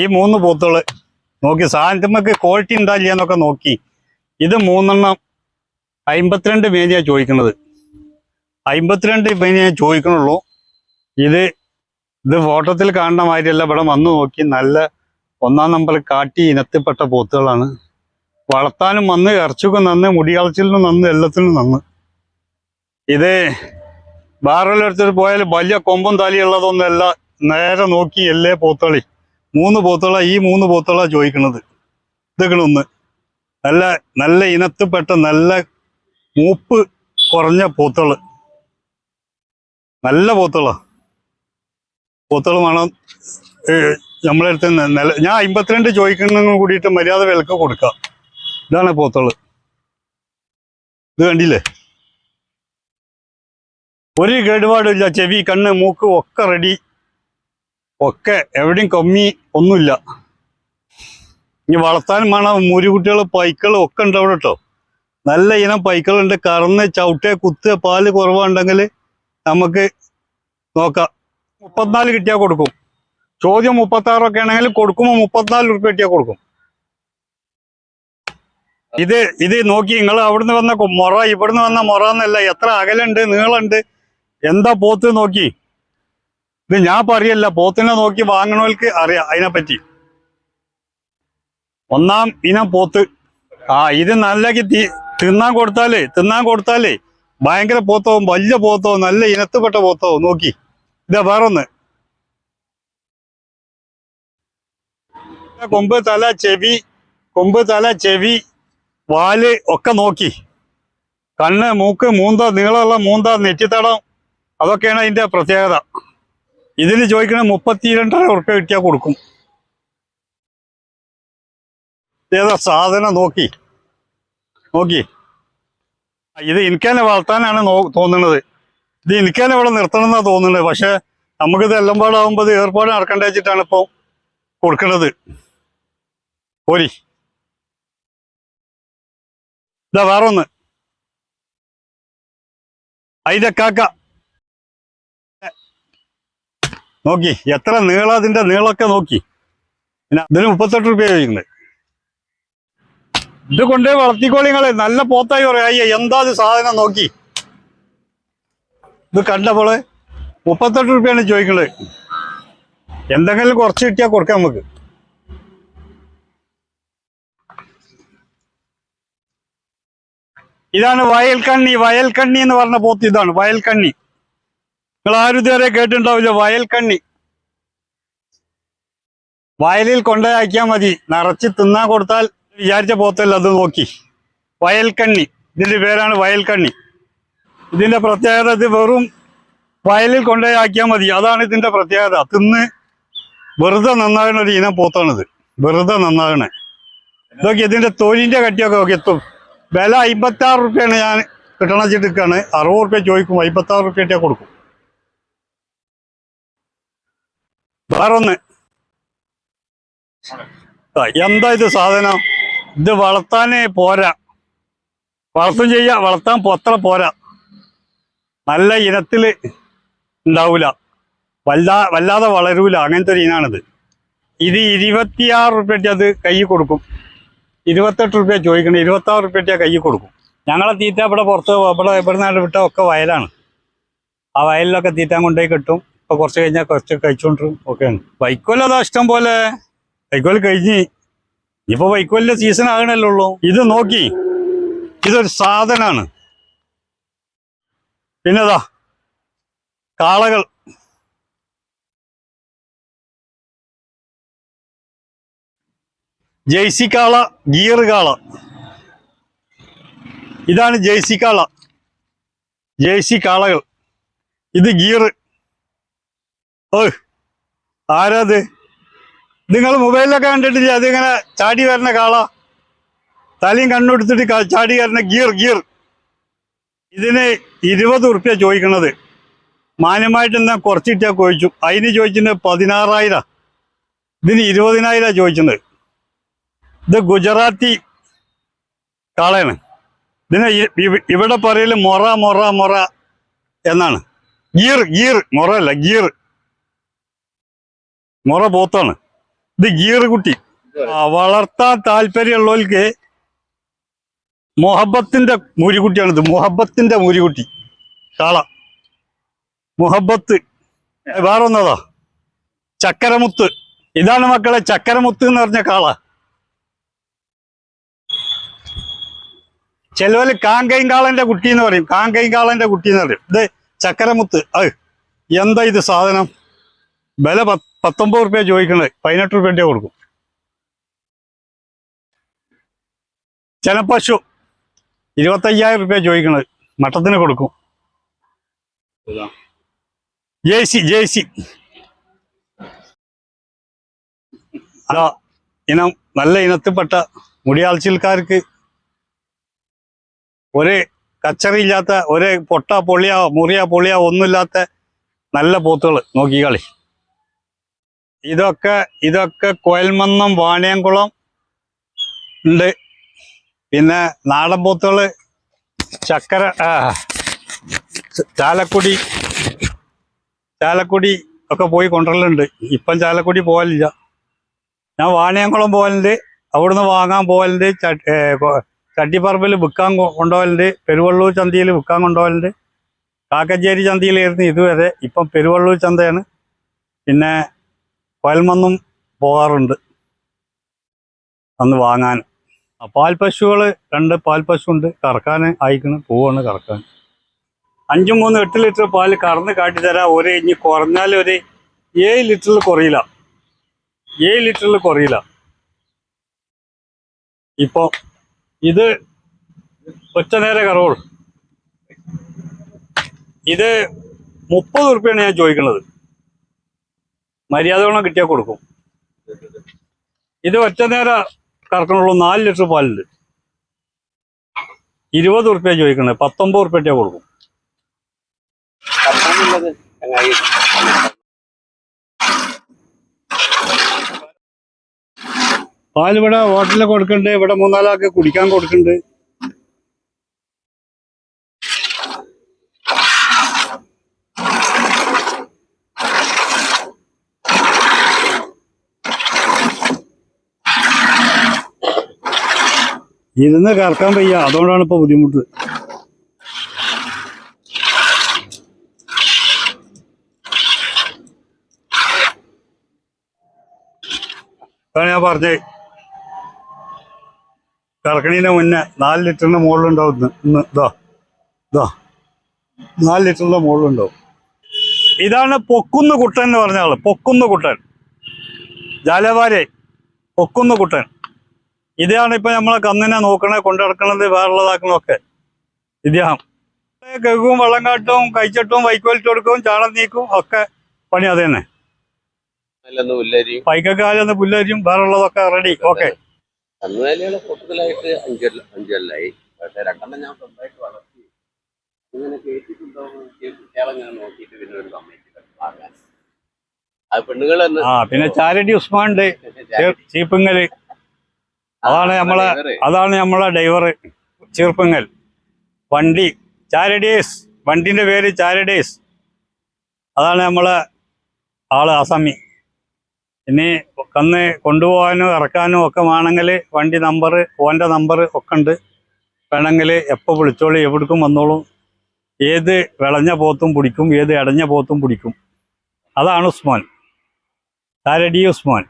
ഈ മൂന്ന് പോത്തുകൾ നോക്കി. സാധനത്തിമ്മക്ക് ക്വാളിറ്റി ഉണ്ടാ ചെയ്യാന്നൊക്കെ നോക്കി. ഇത് മൂന്നെണ്ണം അമ്പത്തിരണ്ട് മേനിയാണ് ചോദിക്കുന്നത് അമ്പത്തിരണ്ട് മേനിയാണ് ചോദിക്കണുള്ളൂ. ഇത് ഇത് ഫോട്ടോത്തിൽ കാണുന്ന മാതിരിയല്ല. ഇവിടെ വന്ന് നോക്കി നല്ല ഒന്നാം നമ്പർ കാട്ടി ഇനത്തിൽപ്പെട്ട പോത്തുകളാണ് വളർത്താനും നന്ന് ഇറച്ചിക്കും നന്ന് മുടിയാൾച്ചിലിനും നന്ന് എല്ലാത്തിനും നന്ന്. ഇത് വേറൊരിടത്തിൽ പോയാൽ വലിയ കൊമ്പും തലിയുള്ളതൊന്നുമല്ല നേരെ നോക്കി എല്ലേ പോത്തളി മൂന്ന് പോത്തുകള ഈ മൂന്ന് പോത്തുള്ള ചോദിക്കുന്നത്. ഇതൊക്കെ ഒന്ന് നല്ല നല്ല ഇനത്തിൽപ്പെട്ട നല്ല മൂപ്പ് കുറഞ്ഞ പോത്തുള്ള നല്ല പോത്തുള്ള പോത്തുകൾ വേണം നമ്മളെ അടുത്ത് നില ഞാൻ അമ്പത്തിരണ്ട് ചോദിക്കുന്നതിനും കൂടിയിട്ട് മര്യാദ വിലക്ക് കൊടുക്കാം. ഇതാണ് പോത്തുള്ള ഇത് കണ്ടില്ലേ? ഒരു കേടുപാടില്ല ചെവി കണ്ണ് മൂക്ക് ഒക്കെ റെഡി ഒക്കെ എവിടെയും കമ്മി ഒന്നുമില്ല. ഇനി വളർത്താനും വേണം. മുരുകുട്ടികൾ പൈക്കൾ ഒക്കെ ഉണ്ട് അവിടെ കേട്ടോ നല്ല ഇനം പൈക്കളുണ്ട്. കറന്ന് ചവിട്ടുക കുത്തുക പാൽ കുറവുണ്ടെങ്കിൽ നമുക്ക് നോക്കാം. മുപ്പത്തിനാല് കിട്ടിയാൽ കൊടുക്കും. ചോദ്യം മുപ്പത്താറൊക്കെ ആണെങ്കിൽ കൊടുക്കുമ്പോൾ മുപ്പത്തിനാല് രൂപ കിട്ടിയാൽ കൊടുക്കും. ഇത് ഇത് നോക്കി. നിങ്ങൾ അവിടുന്ന് വന്ന മൊറ ഇവിടുന്ന് വന്ന മൊറ എന്നല്ല. എത്ര അകലുണ്ട് നീളുണ്ട് എന്താ പോത്ത് നോക്കി. ഇത് ഞാൻ പറയല്ല പോത്തിനെ നോക്കി വാങ്ങണവർക്ക് അറിയാം അതിനെപ്പറ്റി. ഒന്നാം ഇനം പോത്ത്. ആ ഇത് നല്ല തിന്നാൻ കൊടുത്താലേ തിന്നാൻ കൊടുത്താലേ ഭയങ്കര പോത്തവും വലിയ പോത്തവും നല്ല ഇനത്തുപെട്ട പോത്തവും. നോക്കി. ഇതാ വേറൊന്ന്. കൊമ്പ് തല ചെവി കൊമ്പ് തല ചെവി വാൽ ഒക്കെ നോക്കി. കണ്ണ് മൂക്ക് മൂന്ത നീളമുള്ള മൂന്ത നെറ്റിത്തടം അതൊക്കെയാണ് അതിന്റെ പ്രത്യേകത. ഇതിന് ചോദിക്കണ മുപ്പത്തി രണ്ടര ഉറുപ്പ്യ കിട്ടിയാൽ കൊടുക്കും. ഏതാ സാധനം നോക്കി. നോക്കി. ഇത് എനിക്കെന്നെ വളർത്താനാണ് തോന്നുന്നത് ഇത് എനിക്കെന്നെ ഇവിടെ നിർത്തണം എന്നാണ് തോന്നുന്നത് പക്ഷെ നമുക്കിത് എല്ലാം പാടാകുമ്പോൾ ഇത് ഏർപ്പാട് നടക്കേണ്ട വെച്ചിട്ടാണ് ഇപ്പോൾ കൊടുക്കുന്നത് പോരി. ഇതാ വേറൊന്ന്. അതിന്റെ കാക്ക നോക്കി എത്ര നീളം അതിന്റെ നീളമൊക്കെ നോക്കി. പിന്നെ ഇതിന് മുപ്പത്തെട്ട് റുപ്യ ചോദിക്കുന്നത് ഇത് കൊണ്ടുപോയി വളർത്തിക്കോളിങ്ങളെ നല്ല പോത്തായി പറയാ. എന്താ സാധനം നോക്കി. ഇത് കണ്ടപ്പോൾ മുപ്പത്തെട്ട് രൂപയാണ് ചോദിക്കുന്നത് എന്തെങ്കിലും കുറച്ച് കിട്ടിയാൽ കൊടുക്കാം നമുക്ക്. ഇതാണ് വയൽക്കണ്ണി. വയൽക്കണ്ണി എന്ന് പറഞ്ഞ പോത്ത് ഇതാണ്. വയൽക്കണ്ണി. നിങ്ങൾ ആരും ഇതുവരെ കേട്ടിട്ടുണ്ടാവില്ല. വയൽക്കണ്ണി. വയലിൽ കൊണ്ടുപോയാക്കിയാൽ മതി. നിറച്ച് തിന്നാൻ കൊടുത്താൽ വിചാരിച്ച പോത്തല്ല അത് നോക്കി. വയൽക്കണ്ണി. ഇതിന്റെ പേരാണ് വയൽക്കണ്ണി. ഇതിന്റെ പ്രത്യേകത ഇത് വെറും വയലിൽ കൊണ്ടുപോയാക്കിയാൽ മതി. അതാണ് ഇതിന്റെ പ്രത്യേകത. തിന്ന് വെറുതെ നന്നാകണ ഒരു ഇനം പോത്താണിത്. വെറുതെ നന്നാകണ. ഇതൊക്കെ ഇതിന്റെ തൊലിന്റെ കട്ടിയൊക്കെ നോക്കി. എത്തും. വില അമ്പത്തി ആറ് റുപ്യാണ് ഞാൻ കിട്ടണച്ചിട്ട് നിൽക്കുകയാണ് അറുപത് റുപ്യ ചോദിക്കും. അമ്പത്തി ആറ് റുപ്യ കൊടുക്കും. വേറൊന്ന്. എന്താ ഇത് സാധനം? ഇത് വളർത്താനേ പോരാ. വളർത്തും ചെയ്യാ. വളർത്താൻ പൊത്ര പോരാ. നല്ല ഇനത്തിൽ ഉണ്ടാവൂല. വല്ലാ വല്ലാതെ വളരൂല. അങ്ങനത്തെ ഒരു ഇനാണിത്. ഇത് ഇരുപത്തിയാറ് റുപ്യക്ക് അത് കൈ കൊടുക്കും. ഇരുപത്തെട്ട് റുപ്യ ചോദിക്കണം. ഇരുപത്താറ് റുപ്യ കൈ കൊടുക്കും. ഞങ്ങളെ തീറ്റ ഇവിടെ പുറത്ത് ഇവിടെ ഇവിടെ നാട് വിട്ട ഒക്കെ വയലാണ്. ആ വയലിലൊക്കെ തീറ്റാൻ കൊണ്ടുപോയി കിട്ടും. ഇപ്പൊ കുറച്ച് കഴിഞ്ഞാൽ കുറച്ച് കഴിച്ചോണ്ടിരും. ഒക്കെയാണ് വൈക്കോൽ അതാ ഇഷ്ടം പോലെ. വൈക്കോൽ കഴിഞ്ഞ്. ഇപ്പൊ വൈക്കോലിന്റെ സീസൺ ആകണല്ലോ ഇത് നോക്കി. ഇതൊരു സാധനാണ്. പിന്നെതാ കാളകൾ. ജെയ്സി കാള ഗിയർ കാള. ഇതാണ് ജെയ്സി കാള. ജെയ്സി കാളകൾ. ഇത് ഗിയർ ഓ ആരാത്? നിങ്ങൾ മൊബൈലിലൊക്കെ കണ്ടിട്ടില്ല അതിങ്ങനെ ചാടി വരുന്ന കാള? തലയും കണ്ണുടുത്തിട്ട് ചാടി വരുന്ന ഗിയർ ഗിയർ. ഇതിന് ഇരുപത് ഉറുപ്പ്യ ചോദിക്കണത്. മാന്യമായിട്ട് എന്താ കുറച്ചിട്ടാ ചോദിച്ചു. അതിന് ചോദിച്ചിട്ട് പതിനാറായിരം. ഇതിന് ഇരുപതിനായിരം ചോദിച്ചത്. ഇത് ഗുജറാത്തി കാളയാണ്. ഇതിനെ ഇവിടെ പറയൽ മൊറ മൊറ മൊറ എന്നാണ്. ഗിയർ ഗിയർ മൊറ അല്ല ഗിയർ. മൊറ പോത്താണ്. ഇത് ഗീറുകുട്ടി കുട്ടി. വളർത്താൻ താല്പര്യമുള്ളവർക്ക് മൊഹബത്തിന്റെ മൂരിക്കുട്ടിയാണിത് മൊഹബത്തിന്റെ മൂരിക്കുട്ടി കാള മുഹബത്ത്. വേറെ ഒന്നതാ ചക്കരമുത്ത്. ഇതാണ് മക്കളെ ചക്കരമുത്ത് എന്ന് പറഞ്ഞ കാള ചിലവര് കാങ്കയും കാളന്റെ കുട്ടി എന്ന് പറയും. കാങ്കയും കാളന്റെ കുട്ടി എന്ന് പറയും. ഇത് ചക്കരമുത്ത്. അത് എന്താ ഇത് സാധനം? ബല പത്ത്. പത്തൊമ്പത് റുപ്യ ചോദിക്കണത് പതിനെട്ട് റുപ്യന്റെ കൊടുക്കും. ചെനപ്പശു ഇരുപത്തയ്യായിരം റുപ്യ ചോദിക്കണത് മട്ടത്തിന് കൊടുക്കും. ജേസി ജേസി അതാ ഇനം നല്ല ഇനത്തിൽപ്പെട്ട മുടിയാൾച്ചിൽക്കാർക്ക് ഒരു കച്ചറിയില്ലാത്ത ഒരു പൊട്ട പൊളിയാ മുറിയാ പൊളിയാ ഒന്നുമില്ലാത്ത നല്ല പോത്തുകൾ നോക്കിക്കളി ഇതൊക്കെ ഇതൊക്കെ കോയൽമന്നം വാണിയംകുളം ഉണ്ട്. പിന്നെ നാടൻ പോത്തുകൾ ചക്കര ചാലക്കുടി ചാലക്കുടി ഒക്കെ പോയി കൊണ്ടുവരലുണ്ട്. ഇപ്പം ചാലക്കുടി പോകലില്ല ഞാൻ വാണിയംകുളം പോകലുണ്ട് അവിടുന്ന് വാങ്ങാൻ പോകലുണ്ട് ചട്ടിപ്പറമ്പിൽ വിൽക്കാൻ കൊണ്ടുപോകലുണ്ട് പെരുവള്ളൂർ ചന്തയിൽ വിൽക്കാൻ കൊണ്ടുപോകലുണ്ട് കാക്കഞ്ചേരി ചന്തയിലായിരുന്നു ഇതുവരെ. ഇപ്പം പെരുവള്ളൂർ ചന്തയാണ്. പിന്നെ കൊയൽമന്നും പോകാറുണ്ട്. അന്ന് വാങ്ങാൻ. പാൽപ്പശുകൾ രണ്ട് പാൽപ്പശു ഉണ്ട് കറക്കാൻ അയക്കണം പോവാണ് കറക്കാൻ. അഞ്ചും മൂന്ന് എട്ട് ലിറ്റർ പാൽ കറന്ന് കാട്ടിത്തരാ ഒരു ഇനി കുറഞ്ഞാൽ ഒരു ഏഴ് ലിറ്ററിൽ കുറയില്ല. ഏഴ് ലിറ്ററിൽ കുറയില്ല. ഇപ്പോൾ ഇത് ഒറ്റ നേരെ കറവുള്ളൂ. ഇത് മുപ്പത് ഉറുപ്പ്യാണ് ഞാൻ ചോദിക്കുന്നത് മര്യാദകളെ കിട്ടിയാൽ കൊടുക്കും. ഇത് ഒറ്റ നേര കറക്കണുള്ളൂ നാല് ലിറ്റർ പാലുണ്ട് ഇരുപത് ഉറുപ്പ്യ ചോദിക്കണേ പത്തൊമ്പത് ഉറുപ്പ്യ കൊടുക്കും. പാലിവിടെ ഹോട്ടലിൽ കൊടുക്കുന്നുണ്ട് ഇവിടെ മൂന്നാലാൾക്ക് കുടിക്കാൻ കൊടുക്കുന്നുണ്ട് ഇരുന്ന് കറക്കാൻ വയ്യ. അതുകൊണ്ടാണ് ഇപ്പൊ ബുദ്ധിമുട്ട്. ഞാൻ പറഞ്ഞേ കറക്കണീന്റെ മുന്നേ നാല് ലിറ്ററിന്റെ മുകളിലുണ്ടാവും ഇന്ന് ഇന്ന് ഇതാ ഇതാ. നാല് ലിറ്ററിന്റെ മുകളിലുണ്ടാവും. ഇതാണ് പൊക്കുന്ന കുട്ടൻ എന്ന് പറഞ്ഞ ആൾ. പൊക്കുന്ന കുട്ടൻ ജാലവാരെ. പൊക്കുന്ന കുട്ടൻ ഇതാണ് ഇപ്പൊ നമ്മളെ കന്നിനെ നോക്കണേ കൊണ്ടു നടക്കണത് വേറുള്ളതാക്കണമൊക്കെ ഇദ്ദേഹം. കഴുകും വെള്ളം കാട്ടും കൈച്ചട്ടും വൈക്കോലിട്ട് കൊടുക്കും ചാണം നീക്കും ഒക്കെ പണി അത് തന്നെ പൈക്കക്കാലെന്ന് പുല്ലരിയും വേറുള്ളതൊക്കെ റെഡി ഓക്കെ കന്നുകാലികളെ മൊത്തത്തിലായിട്ട് അഞ്ച് കൊല്ല- അഞ്ച് കൊല്ലായി. പക്ഷെ രണ്ടെണ്ണം ഞാൻ സ്വന്തമായിട്ട് വളർത്തി. ഇങ്ങനെ കേട്ടിട്ടുണ്ടോ? കുട്ടികളെ നോക്കിയിട്ട് പിന്നെ ഒരു സമ്മതിക്കില്ല വാങ്ങാൻ. ആ പെണ്ണുങ്ങൾ തന്നെ. ആ പിന്നെ ചാരിറ്റി ഉസ്മാണ്ട് ചീപ്പിങ്ങൽ. അതാണ് നമ്മളെ അതാണ് നമ്മളെ ഡ്രൈവർ ചെറുപ്പങ്ങൽ വണ്ടി. ചാരിഡേസ് വണ്ടിന്റെ പേര് ചാരിഡേസ് അതാണ് നമ്മളെ ആൾ അസമി ഇനി കന്ന് കൊണ്ടുപോകാനും ഇറക്കാനും ഒക്കെ വേണമെങ്കിൽ വണ്ടി നമ്പർ ഓന്റെ നമ്പർ ഒക്കെ ഉണ്ട്. വേണമെങ്കിൽ എപ്പോൾ വിളിച്ചോളൂ എവിടേക്കും വന്നോളും. ഏത് വിളഞ്ഞ പോത്തും പിടിക്കും ഏത് ഇടഞ്ഞ പോത്തും പിടിക്കും. അതാണ് ഉസ്മാൻ. താരടി ഉസ്മാൻ.